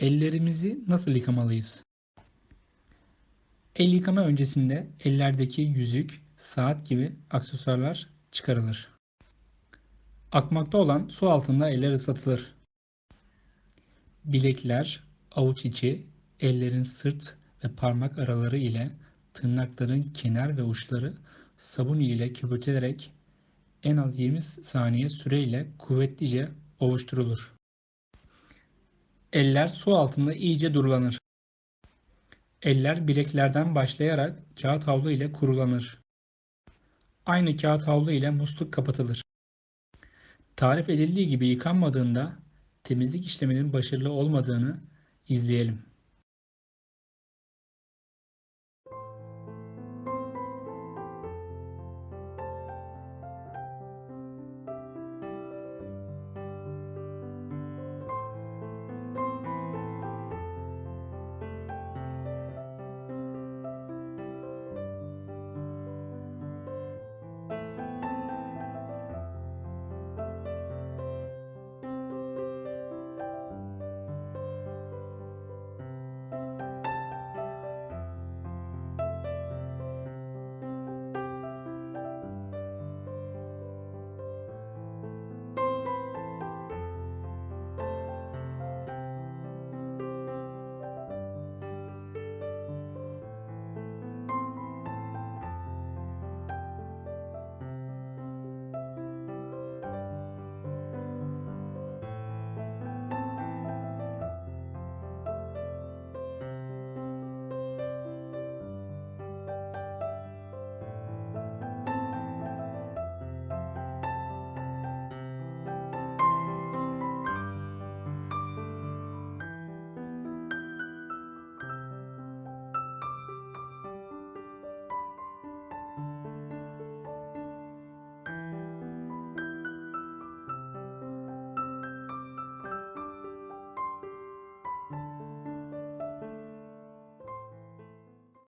Ellerimizi nasıl yıkamalıyız? El yıkama öncesinde ellerdeki yüzük, saat gibi aksesuarlar çıkarılır. Akmakta olan su altında eller ıslatılır. Bilekler, avuç içi, ellerin sırt ve parmak araları ile tırnakların kenar ve uçları sabun ile köpürtülerek en az 20 saniye süreyle kuvvetlice ovuşturulur. Eller su altında iyice durulanır. Eller bileklerden başlayarak kağıt havlu ile kurulanır. Aynı kağıt havlu ile musluk kapatılır. Tarif edildiği gibi yıkanmadığında temizlik işleminin başarılı olmadığını izleyelim.